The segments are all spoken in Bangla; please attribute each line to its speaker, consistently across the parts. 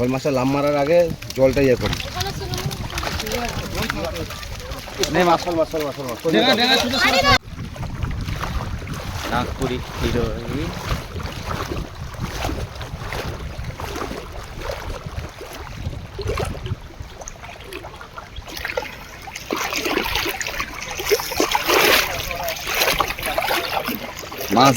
Speaker 1: শোল মাছটা লাম মারার আগে জলটা ইয়ে করি। নে মাছ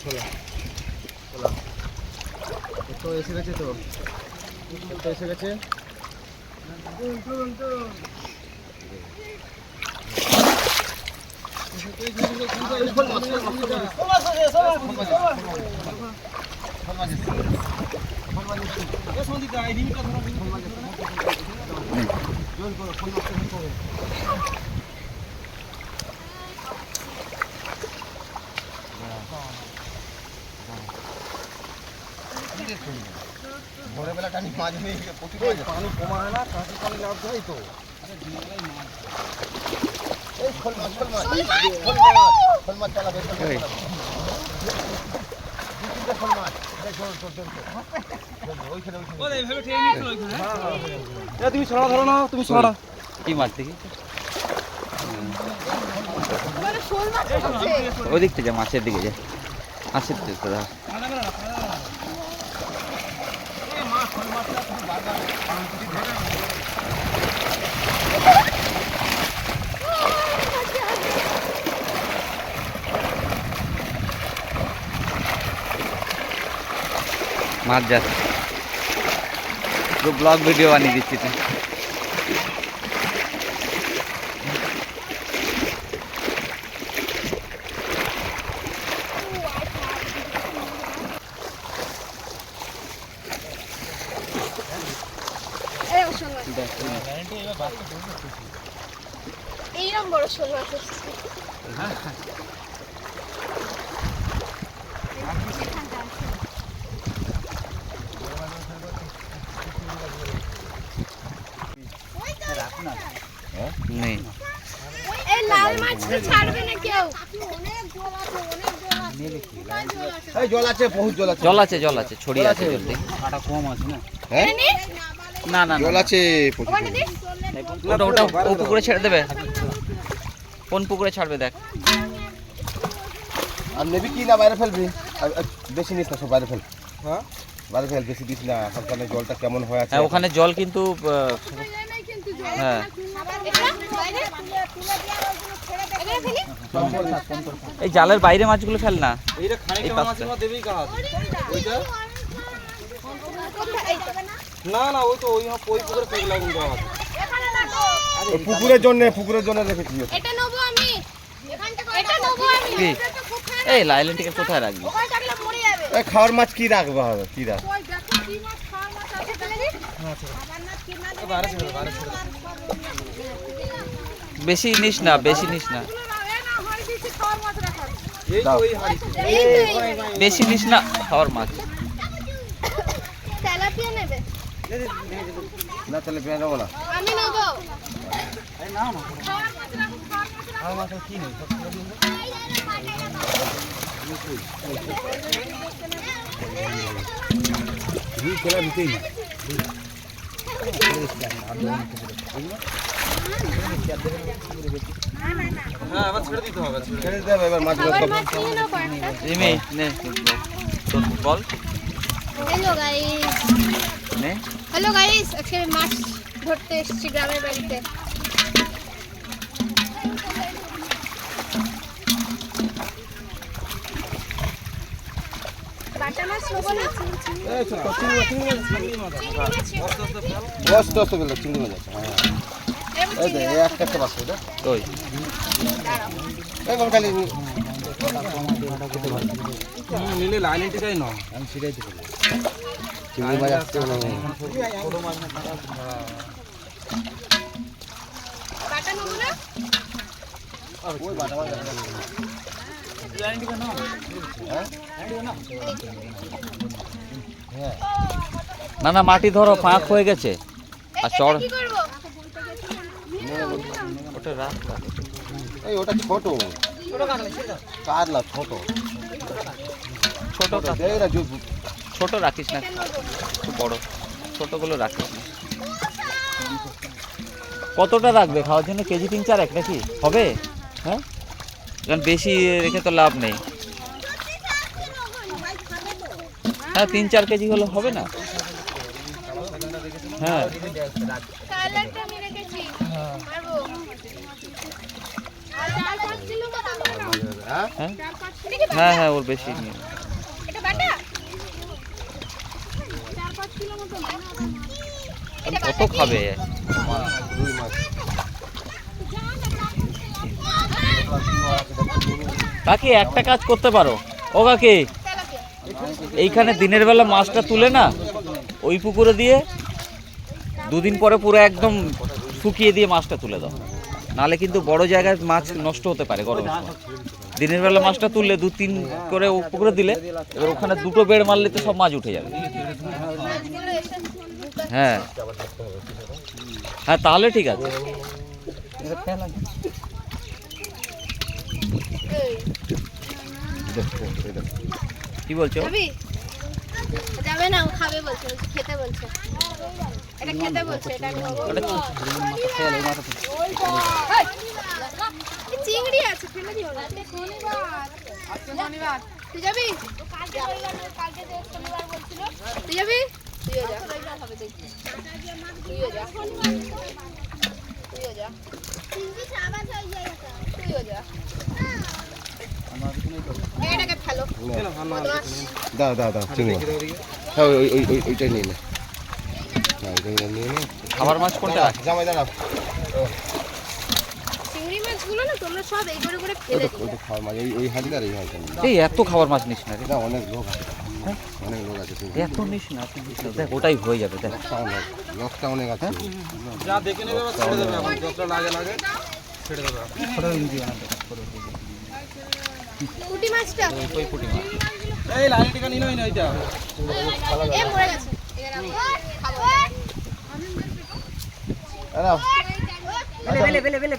Speaker 1: ছোলা ছোলা তো এসে গেছে তো? তো এসে গেছে? ভোরবেলা টানি মাছ নিয়ে প্রচুর পানি কমায় না কাঁচি পানি লাভ হয় তো। এই মাছ মাছ। মাছ! মাছ চালাবে মাছ।
Speaker 2: তুমি ছড়া ধরো না তুমি ছড়া।
Speaker 3: কি মাছ দেখি? দিকটা যা মাছের দিকে যা। মাছের দিকে দাদা মাছ যাচ্ছে। পুরো ব্লগ ভিডিও বানিয়ে দিচ্ছি তো
Speaker 4: এইরকম বড় শোল মাছ এসেছে
Speaker 3: নেই
Speaker 4: এই লাল মাছটা ছাড়বে না কেউ অনেক জল আছে জল আছে
Speaker 1: এই জল আছে বহুত জল আছে।
Speaker 3: জল আছে জল আছে ছড়িয়ে আছে
Speaker 2: কাটা কম আছে না?
Speaker 1: হ্যাঁ?
Speaker 3: না না
Speaker 1: জল আছে
Speaker 4: ওখানে
Speaker 3: ওটা ওটা ও পুকুরে ছেড়ে দেবে। কোন পুকুরে ছাড়বে দেখ।
Speaker 1: আর নেবি কি না বাইরে ফেলবি। বেশি নিস না সব বাইরে ফেল।
Speaker 2: হ্যাঁ?
Speaker 1: বাইরে ফেল বেশি দিস না। জলটা কেমন হয়ে আছে?
Speaker 3: হ্যাঁ ওখানে জল কিন্তু হ্যাঁ। এই জালের বাইরে মাছগুলো ফেল না।
Speaker 2: না না ওই তো ওই ওই পুকুরে ফেলে লাগবে কাজ
Speaker 4: এখানে না তো
Speaker 1: ওই পুকুরের জন্য পুকুরের জন্য রেখেছি
Speaker 4: এটা নেব আমি। এটা নেব আমি। কোথায়
Speaker 3: এই লাইলেন্টিকে কোথায় রাখবি?
Speaker 1: এই খাওয়ার মাছ কি রাখব হবে? কি রাখ।
Speaker 3: বেশি নিস না বেশি নিস না
Speaker 4: হয় দিছি খাওয়ার মাছ রাখার
Speaker 2: এই তো ওই হাড়িতে
Speaker 4: এই তো এই
Speaker 3: বেশি নিস না খাওয়ার মাছ
Speaker 1: না তাহলে পেয়ে নেব না
Speaker 4: আমি নেব
Speaker 2: না
Speaker 4: খাওয়ার মাছ
Speaker 2: হ্যাঁ ছেড়ে দিতে হবে ছেড়ে
Speaker 1: এবার
Speaker 4: মাছ
Speaker 3: নে বল।
Speaker 4: Hello guys.
Speaker 3: নে।
Speaker 4: হ্যালো গাইস আজকে মাছ ধরতে এসেছি গ্রামের বাড়িতে।
Speaker 1: চিংড়ি মাছ, চিংড়ি মাছ,
Speaker 4: চিংড়ি মাছ
Speaker 1: হ্যাঁ
Speaker 4: এরকম
Speaker 1: এই
Speaker 4: চিংড়ি
Speaker 1: একটা একটা বাচ্চা এটা?
Speaker 3: কই
Speaker 1: এবার খালি।
Speaker 2: হুম, নিলে লাইনটি যাই না।
Speaker 1: চিংড়ি মাছ আসছে না
Speaker 2: ছোট মাছ না
Speaker 4: বাটা নেব না?
Speaker 1: ওই বাটা মাছ আছে। হ্যাঁ।
Speaker 3: না না মাটি ধরো ফাঁক হয়ে গেছে। আর চড় ওটা রাখ রাখ।
Speaker 1: এই ওটা ছোট।
Speaker 3: রাখিস না। একটু বড়। ছোটগুলো রাখিস না। কতটা রাখবে? খাওয়ার জন্য কেজি তিন চার এক নাকি? হবে? হ্যাঁ? কারণ বেশি রেখে তো লাভ নেই। হ্যাঁ তিন চার কেজি হলে হবে না? হ্যাঁ
Speaker 4: কালারটা আমি রেখেছি পারব আর চার পাঁচ কিলো মতো হবে না?
Speaker 1: হ্যাঁ
Speaker 3: হ্যাঁ ওর বেশি নেই।
Speaker 4: এটা বাটা? চার পাঁচ কিলো মতো না। এটা
Speaker 3: কত খাবে? কাকি একটা কাজ করতে পারো। ও কাকি। এইখানে দিনের বেলা মাছটা তুলে না ওই পুকুরে দিয়ে দুদিন পরে পুরো একদম শুকিয়ে দিয়ে মাছটা তুলে দাও। নালে কিন্তু বড় জায়গায় মাছ নষ্ট হতে পারে গরমের সময়। দিনের বেলা মাছটা তুললে দু তিন করে পুকুরে দিলে, এবার ওখানে দুটো বেড় মারলে তো সব মাছ উঠে যাবে। হ্যাঁ। হ্যাঁ তাহলে ঠিক আছে। কি বলছো?
Speaker 4: যাবি? না ও খাবে বলছে খেতে বলছে। এটা খেতে বলছে এটা চিংড়ি আছে ফেলে দিও না। শনিবার। তুই যাবি? তুই যাবি? তুইও যা। তুইও যা। তুইও যা। তুইও।
Speaker 1: দাও দাও দাও চিংড়ি মাছ হ্যাঁ ওই ওই ওই ওইটাই নিয়ে নে। নে।
Speaker 3: খাবার মাছ কোনটা?
Speaker 1: জামাই দাঁড়াও
Speaker 3: এত খাবার মাছ নিস না রে।
Speaker 1: অনেক লোক আছে। অনেক লোক আছে
Speaker 3: এত নিস না। দেখ ওটাই হয়ে যাবে দেখ।
Speaker 1: লোকটা অনেক আছে।
Speaker 2: যা দেখে নেবে ছেড়ে দেবে যতটা লাগে লাগে ছেড়ে দেবে।
Speaker 4: পুঁটি মাছটা?
Speaker 3: ওই পুঁটি মাছ।
Speaker 2: এই লাইটিকা নিয়ে নই না এটা
Speaker 4: এ মরে গেছে। এর আমি বেলে
Speaker 1: দাঁড়াও
Speaker 2: বেলে দেবে